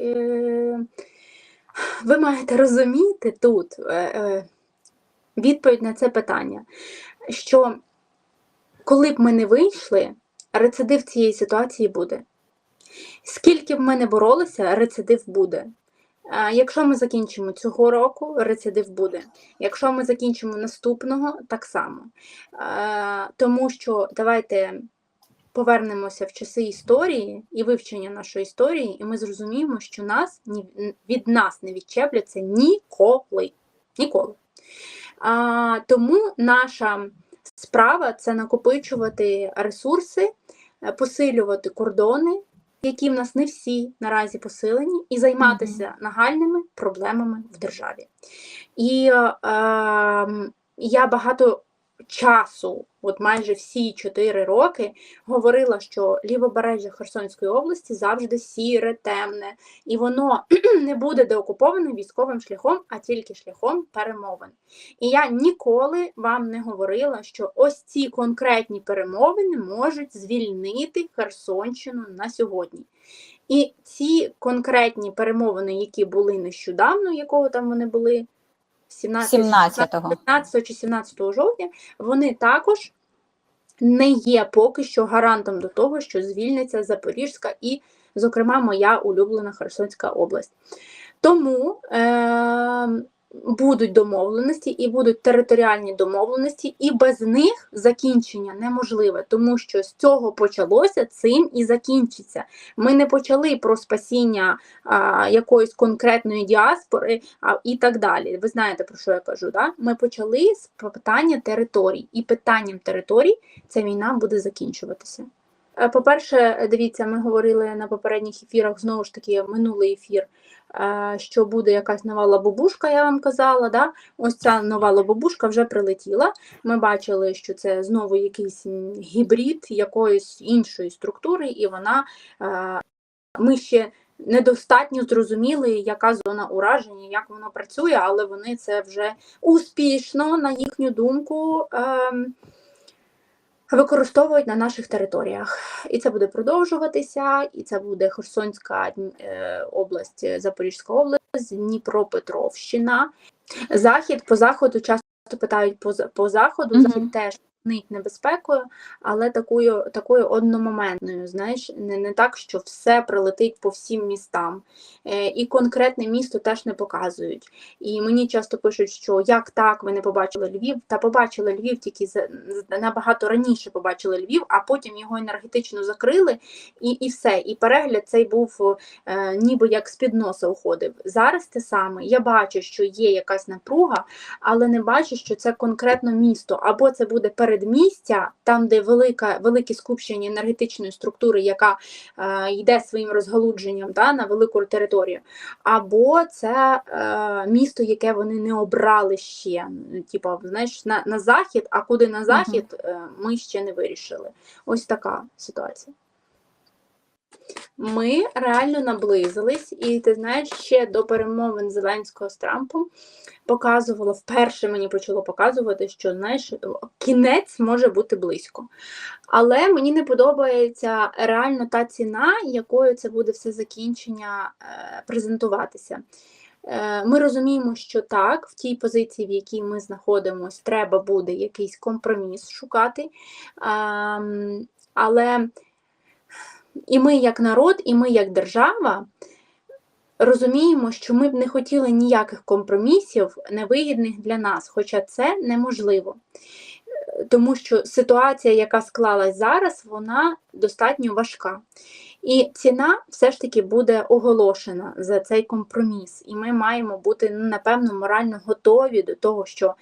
е, ви маєте розуміти тут е, е, відповідь на це питання, що коли б ми не вийшли, рецидив цієї ситуації буде. Скільки б ми не боролися, рецидив буде. Якщо ми закінчимо цього року, рецидив буде. Якщо ми закінчимо наступного, так само. Тому що давайте повернемося в часи історії і вивчення нашої історії, і ми зрозуміємо, що нас від нас не відчепляться ніколи. Ніколи. А, тому наша справа це накопичувати ресурси, е, посилювати кордони, які в нас не всі наразі посилені, і займатися нагальними проблемами в державі. І е, ем, я багато часу, от майже всі 4 роки, говорила, що лівобережжя Херсонської області завжди сіре, темне, і воно не буде деокуповане військовим шляхом, а тільки шляхом перемовин. І я ніколи вам не говорила, що ось ці конкретні перемовини можуть звільнити Херсонщину на сьогодні. І ці конкретні перемовини, які були нещодавно, якого там вони були 17, 17-го. 15 чи 17 жовтня, вони також не є поки що гарантом до того, що звільниться Запорізька і, зокрема, моя улюблена Херсонська область. Тому е- будуть домовленості і будуть територіальні домовленості, і без них закінчення неможливе, тому що з цього почалося, цим і закінчиться. Ми не почали про спасіння а, якоїсь конкретної діаспори а, і так далі. Ви знаєте, про що я кажу? Да? Ми почали з питання територій, і питанням територій ця війна буде закінчуватися. Е, По-перше, дивіться, ми говорили на попередніх ефірах, знову ж таки, минулий ефір, е, що буде якась нова лабобушка, я вам казала. Да? Ось ця нова лабобушка вже прилетіла. Ми бачили, що це знову якийсь гібрид якоїсь іншої структури, і вона е, ми ще недостатньо зрозуміли, яка зона ураження, як воно працює, але вони це вже успішно, на їхню думку. Використовують на наших територіях, і це буде продовжуватися, і це буде Херсонська е, область, Запорізька область, Дніпропетровщина. Захід по заходу часто питають по, по заходу. Мгм. Захід теж небезпекою, але такою, такою одномоментною. Знаєш, не, не так, що все прилетить по всім містам. Е, і конкретне місто теж не показують. І мені часто пишуть, що як так, ви не побачили Львів, та побачили Львів тільки набагато раніше побачили Львів, а потім його енергетично закрили, і, і все. І перегляд цей був е, ніби як з-під носа уходив. Зараз те саме. Я бачу, що є якась напруга, але не бачу, що це конкретно місто. Або це буде передмістя, там, де велика, велике скупчення енергетичної структури, яка е, йде своїм розгалудженням да, на велику територію, або це е, місто, яке вони не обрали ще. Типу, знаєш, на, на захід, а куди на захід, е, ми ще не вирішили. Ось така ситуація. Ми реально наблизились, і ти знаєш, ще до перемовин Зеленського з Трампом показувало, вперше мені почало показувати, що знаєш, кінець може бути близько. Але мені не подобається реально та ціна, якою це буде все закінчення е, презентуватися. Е, Ми розуміємо, що так, в тій позиції, в якій ми знаходимося, треба буде якийсь компроміс шукати. Але і ми, як народ, і ми, як держава, розуміємо, що ми б не хотіли ніяких компромісів невигідних для нас, хоча це неможливо. Тому що ситуація, яка склалась зараз, вона достатньо важка. І ціна все ж таки буде оголошена за цей компроміс. І ми маємо бути, ну, напевно, морально готові до того, що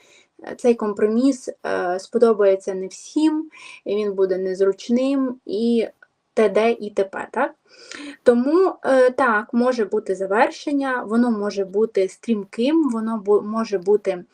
е, цей компроміс е, сподобається не всім, він буде незручним і т.д. і т.п. Так? Тому е, так, може бути завершення, воно може бути стрімким, воно може бути е,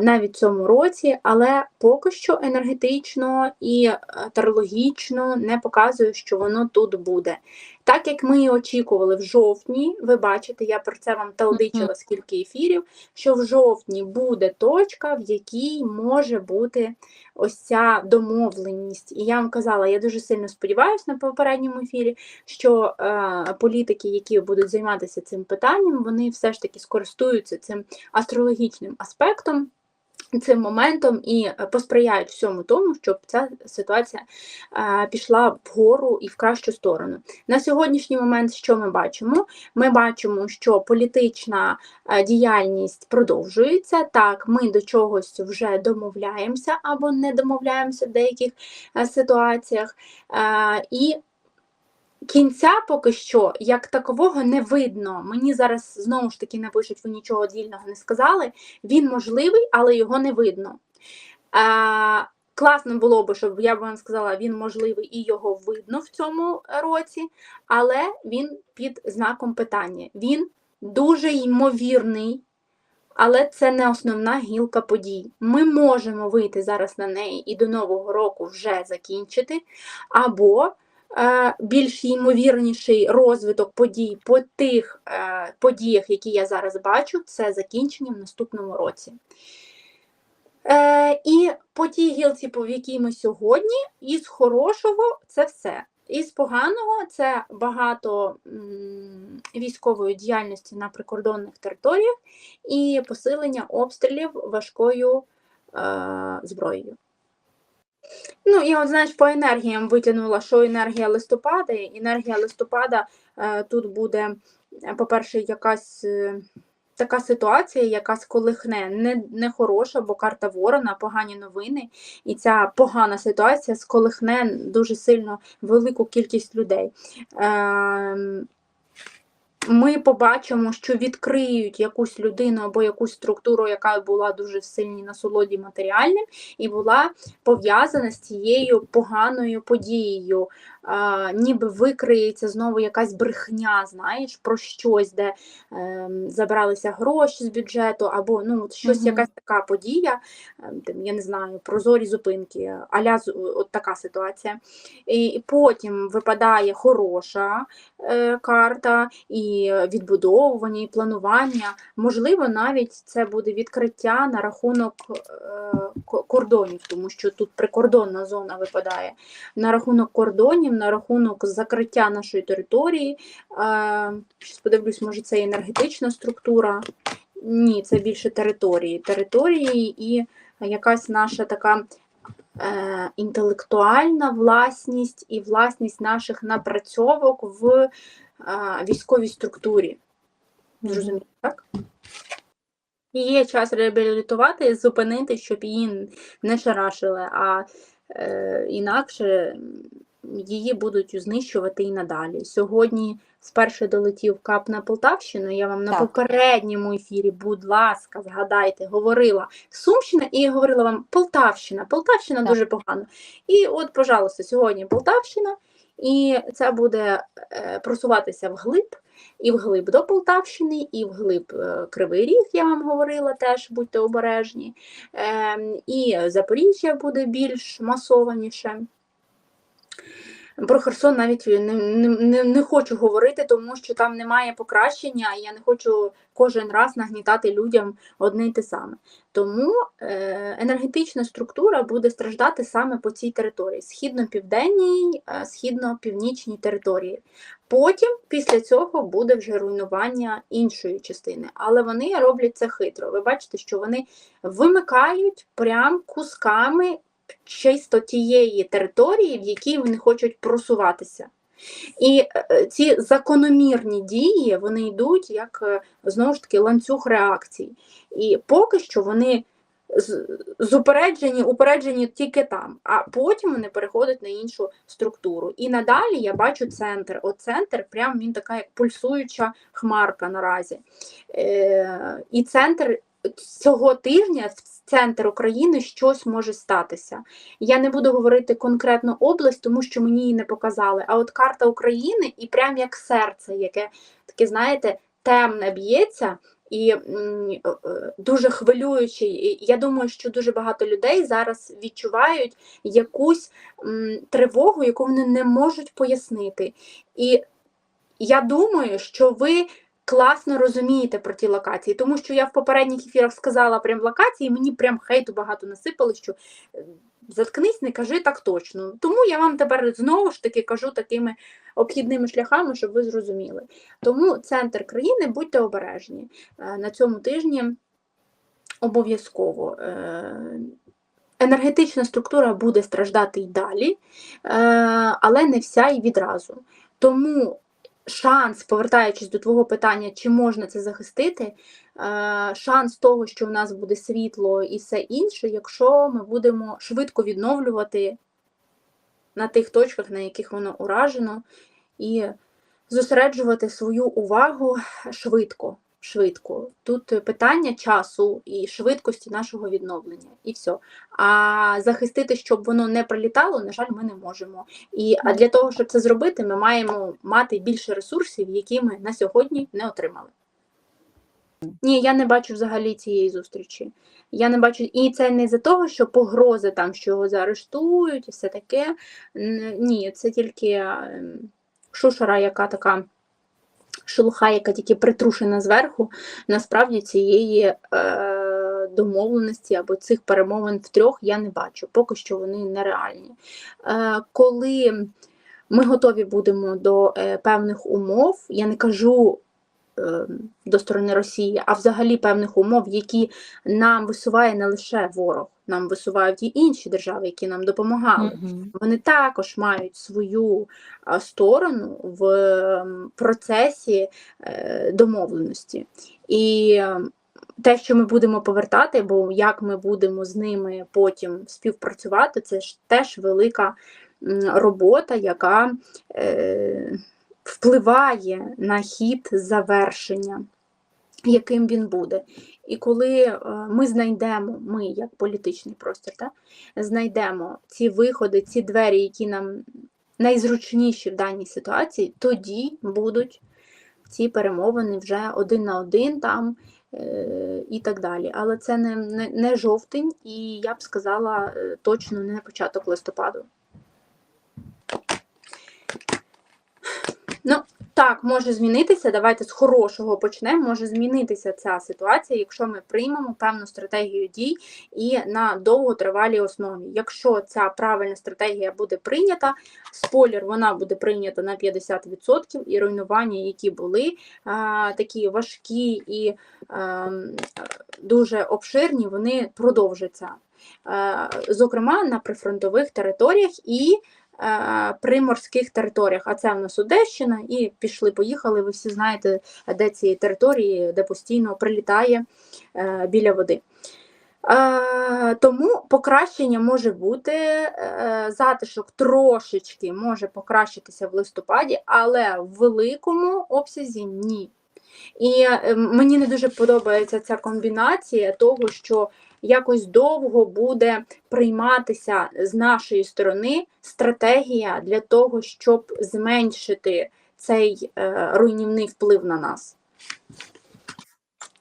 навіть в цьому році, але поки що енергетично і е, тарологічно не показує, що воно тут буде. Так як ми і очікували в жовтні, ви бачите, я про це вам талдичила скільки ефірів, що в жовтні буде точка, в якій може бути ось ця домовленість. І я вам казала, я дуже сильно сподіваюся на попередньому ефірі, що е, політики, які будуть займатися цим питанням, вони все ж таки скористуються цим астрологічним аспектом. Цим моментом і е, посприяють всьому тому, щоб ця ситуація е, пішла вгору і в кращу сторону. На сьогоднішній момент, що ми бачимо? Ми бачимо, що політична е, діяльність продовжується. Так, ми до чогось вже домовляємося або не домовляємося в деяких ситуаціях. І Кінця поки що як такового не видно. Мені зараз знову ж таки напишуть, ви нічого дільного не сказали. Він можливий, але його не видно. А, класно було б, щоб я б вам сказала, він можливий і його видно в цьому році, але він під знаком питання. Він дуже ймовірний, але це не основна гілка подій. Ми можемо вийти зараз на неї і до Нового року вже закінчити, або більш ймовірніший розвиток подій по тих е, подіях, які я зараз бачу, це закінчення в наступному році. Е, і по тій гілці, по якій ми сьогодні, із хорошого це все. Із поганого це багато м, військової діяльності на прикордонних територіях і посилення обстрілів важкою е, зброєю. Ну, і от, знаєш, по енергіям витягнула, що енергія листопада. Енергія листопада е, тут буде, е, по-перше, якась е, така ситуація, яка сколихне не, не хороша, бо карта ворона, погані новини. І ця погана ситуація сколихне дуже сильно велику кількість людей. Е, ми побачимо, що відкриють якусь людину або якусь структуру, яка була дуже в сильній насолоді матеріальним, і була пов'язана з цією поганою подією. А, ніби викриється знову якась брехня, знаєш, про щось, де е, забралися гроші з бюджету, або ну, щось, Мгм. якась така подія, е, я не знаю, прозорі зупинки, аля от така ситуація. І, і потім випадає хороша е, карта, і відбудовування, і планування. Можливо, навіть це буде відкриття на рахунок е, кордонів, тому що тут прикордонна зона випадає. На рахунок кордонів, на рахунок закриття нашої території. Е, щас подивлюсь, може, це енергетична структура. Ні, це більше території. Території і якась наша така е, інтелектуальна власність і власність наших напрацьовок в е, військовій структурі. Зрозуміло, так? І Є час реабілітувати, зупинити, щоб її не шарашили, а е, інакше її будуть знищувати і надалі. Сьогодні вперше долетів кап на Полтавщину. Я вам на попередньому ефірі, будь ласка, згадайте, говорила Сумщина і говорила вам Полтавщина. Полтавщина Так. дуже погано. І от, пожалуйста, сьогодні Полтавщина, і це буде е, просуватися вглиб і вглиб до Полтавщини, і вглиб е, Кривий Ріг, я вам говорила, теж будьте обережні. Ем, І Запоріжжя буде більш масованіше. Про Херсон навіть не, не, не, не хочу говорити, тому що там немає покращення, і я не хочу кожен раз нагнітати людям одне й те саме. Тому е, енергетична структура буде страждати саме по цій території: східно-південній, е, східно-північній території. Потім, після цього, буде вже руйнування іншої частини. Але вони роблять це хитро. Ви бачите, що вони вимикають прям кусками чисто тієї території, в якій вони хочуть просуватися. І е, ці закономірні дії вони йдуть як е, знову ж таки ланцюг реакцій. І поки що вони зупереджені, упереджені тільки там, а потім вони переходять на іншу структуру. І надалі я бачу центр. От центр, прям він така як пульсуюча хмарка наразі. Е, і центр цього тижня в центр України щось може статися. Я не буду говорити конкретну область, тому що мені її не показали. А от карта України і прям як серце, яке таке, знаєте, темне б'ється. І е, дуже хвилюючий. Я думаю, що дуже багато людей зараз відчувають якусь тривогу, яку вони не можуть пояснити. І я думаю, що ви класно розумієте про ті локації, тому що я в попередніх ефірах сказала прям локації, і мені прям хейту багато насипали, що е, заткнись, не кажи так точно. Тому я вам тепер знову ж таки кажу такими обхідними шляхами, щоб ви зрозуміли. Тому центр країни, будьте обережні Е, на цьому тижні. Обов'язково Е, енергетична структура буде страждати й далі, але не вся і відразу. Тому шанс, повертаючись до твого питання, чи можна це захистити, е, шанс того, що в нас буде світло і все інше, якщо ми будемо швидко відновлювати на тих точках, на яких воно уражено, і зосереджувати свою увагу швидко. Швидко. Тут питання часу і швидкості нашого відновлення, і все. А захистити, щоб воно не прилітало, на жаль, ми не можемо. І а для того, щоб це зробити, ми маємо мати більше ресурсів, які ми на сьогодні не отримали. Ні, я не бачу взагалі цієї зустрічі. Я не бачу, і це не за того, що погрози там, що його заарештують, і все таке. Ні, це тільки ем, шушера, яка така шелуха, яка тільки притрушена зверху. Насправді цієї е, домовленості або цих перемовин втрьох я не бачу. Поки що вони нереальні. Е, коли ми готові будемо до е, певних умов, я не кажу е, до сторони Росії, а взагалі певних умов, які нам висуває не лише ворог, нам висувають і інші держави, які нам допомагали. Мгм. Вони також мають свою сторону в процесі е, домовленості. І те, що ми будемо повертати, бо як ми будемо з ними потім співпрацювати, це ж теж велика робота, яка е, впливає на хід завершення, яким він буде. І коли е, ми знайдемо, ми як політичний простір, та, знайдемо ці виходи, ці двері, які нам найзручніші в даній ситуації, тоді будуть ці перемовини вже один на один там е, і так далі. Але це не, не, не жовтень, і я б сказала е, точно не початок листопаду. Ну, так, може змінитися. Давайте з хорошого почнемо. Може змінитися ця ситуація, якщо ми приймемо певну стратегію дій і на довготривалій основі. Якщо ця правильна стратегія буде прийнята, спойлер, вона буде прийнята на 50%, і руйнування, які були такі важкі і дуже обширні, вони продовжаться. Зокрема, на прифронтових територіях і е, приморських територіях. А це в нас Одещина, і пішли-поїхали. Ви всі знаєте, де ці території, де постійно прилітає е, біля води. Е, Тому покращення може бути, затишок трошечки може покращитися в листопаді, але в великому обсязі ні. І мені не дуже подобається ця комбінація того, що якось довго буде прийматися з нашої сторони стратегія для того, щоб зменшити цей е, руйнівний вплив на нас.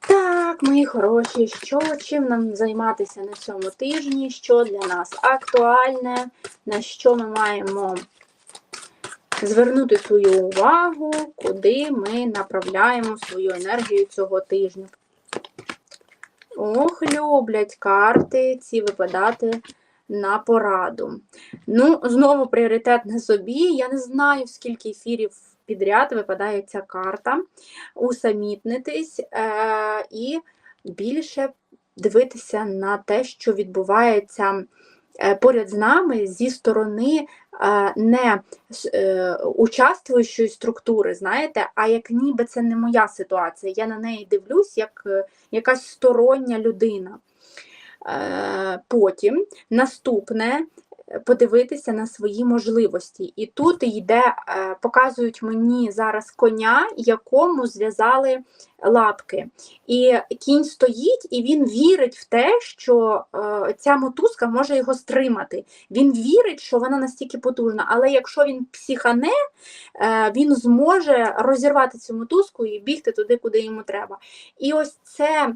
Так, мої хороші, що чим нам займатися на цьому тижні? Що для нас актуальне, на що ми маємо звернути свою увагу, куди ми направляємо свою енергію цього тижня. Ох, люблять карти ці випадати на пораду. Ну, знову пріоритет на собі. Я не знаю, скільки ефірів підряд випадає ця карта. Усамітнитись е- і більше дивитися на те, що відбувається поряд з нами зі сторони е, не е, участвуючої структури, знаєте, а як ніби це не моя ситуація. Я на неї дивлюсь як е, якась стороння людина. Е, Потім наступне е, подивитися на свої можливості. І тут йде, е, показують мені зараз коня, якому зв'язали лапки. І кінь стоїть, і він вірить в те, що е, ця мотузка може його стримати. Він вірить, що вона настільки потужна, але якщо він психане, е, він зможе розірвати цю мотузку і бігти туди, куди йому треба. І ось це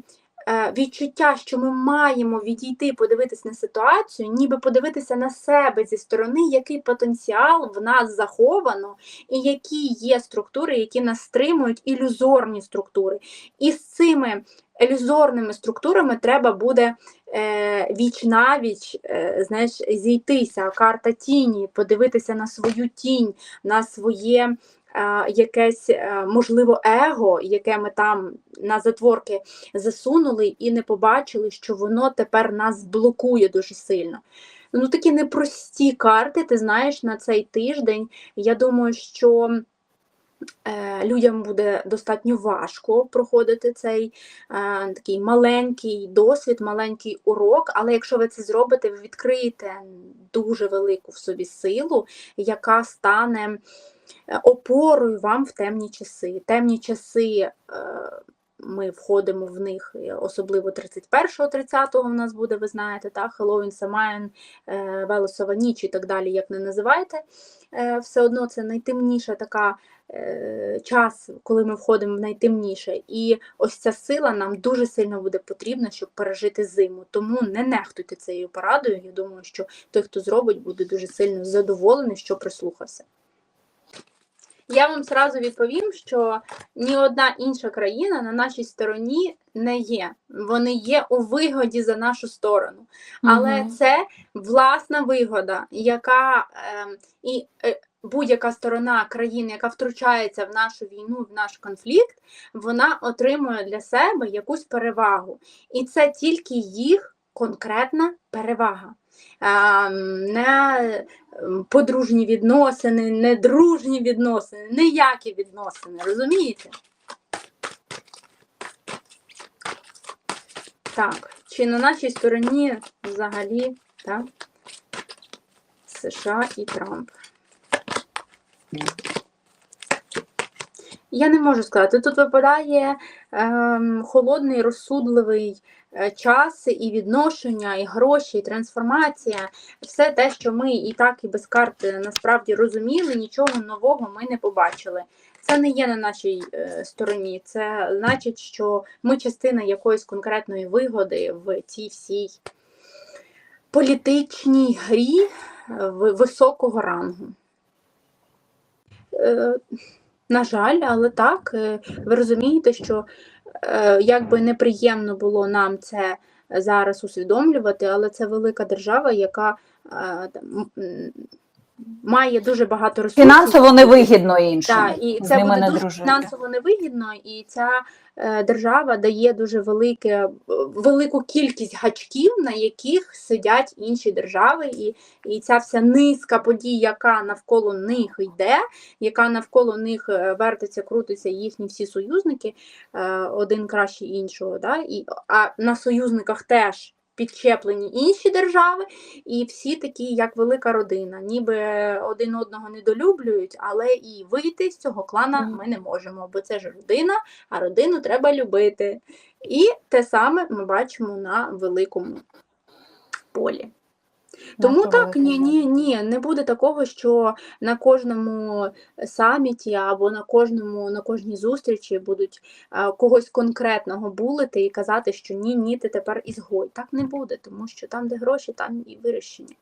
відчуття, що ми маємо відійти, подивитися на ситуацію, ніби подивитися на себе зі сторони, який потенціал в нас заховано, і які є структури, які нас стримують, ілюзорні структури. І з цими ілюзорними структурами треба буде е, віч навіч е, знаєш, зійтися, карта тіні, подивитися на свою тінь, на своє е, якесь, е, можливо, его, яке ми там на затворки засунули і не побачили, що воно тепер нас блокує дуже сильно. Ну, такі непрості карти, ти знаєш, на цей тиждень. Я думаю, що е, людям буде достатньо важко проходити цей е, такий маленький досвід, маленький урок, але якщо ви це зробите, ви відкриєте дуже велику в собі силу, яка стане е, опорою вам в темні часи. Темні часи. Е, ми входимо в них, е, особливо 31-го, 30-го в нас буде, ви знаєте, так, Хеллоуін, Самайн, е, Велесова ніч і так далі, як не називаєте. Е, Все одно це найтемніша така е, час, коли ми входимо в найтемніше. І ось ця сила нам дуже сильно буде потрібна, щоб пережити зиму. Тому не нехтуйте цією порадою. Я думаю, що той, хто зробить, буде дуже сильно задоволений, що прислухався. Я вам зразу відповім, що ні одна інша країна на нашій стороні не є. Вони є у вигоді за нашу сторону. Але Мгм. це власна вигода, яка е, і е, будь-яка сторона країни, яка втручається в нашу війну, в наш конфлікт, вона отримує для себе якусь перевагу. І це тільки їх конкретна перевага. Не подружні відносини, не дружні відносини, ніякі відносини, розумієте? Так, чи на нашій стороні взагалі так, США і Трамп? Я не можу сказати. Тут випадає ем, холодний, розсудливий час і відношення, і гроші, і трансформація. Все те, що ми і так, і без карти насправді розуміли, нічого нового ми не побачили. Це не є на нашій е, стороні. Це значить, що ми частина якоїсь конкретної вигоди в цій всій політичній грі е, високого рангу. Е, на жаль, але так, е, ви розумієте, що е, як би неприємно було нам це зараз усвідомлювати, але це велика держава, яка е, там, має дуже багато ресурсів. Фінансово невигідно іншим. Так, і це буде не дуже дружити. фінансово невигідно, і ця е, держава дає дуже велике, е, велику кількість гачків, на яких сидять інші держави, і, і ця вся низка подій, яка навколо них йде, яка навколо них е, вертиться, крутиться їхні всі союзники, е, один краще іншого. Да? І, а на союзниках теж. Підчеплені інші держави, і всі такі, як велика родина, ніби один одного недолюблюють, але і вийти з цього клана ми не можемо, бо це ж родина, а родину треба любити. І те саме ми бачимо на великому полі. Тому так, ні, ні, ні, не буде такого, що на кожному саміті або на кожному, на кожній зустрічі будуть а, когось конкретного булити і казати, що ні, ні, ти тепер ізгой. Так не буде, тому що там, де гроші, там і вирощення.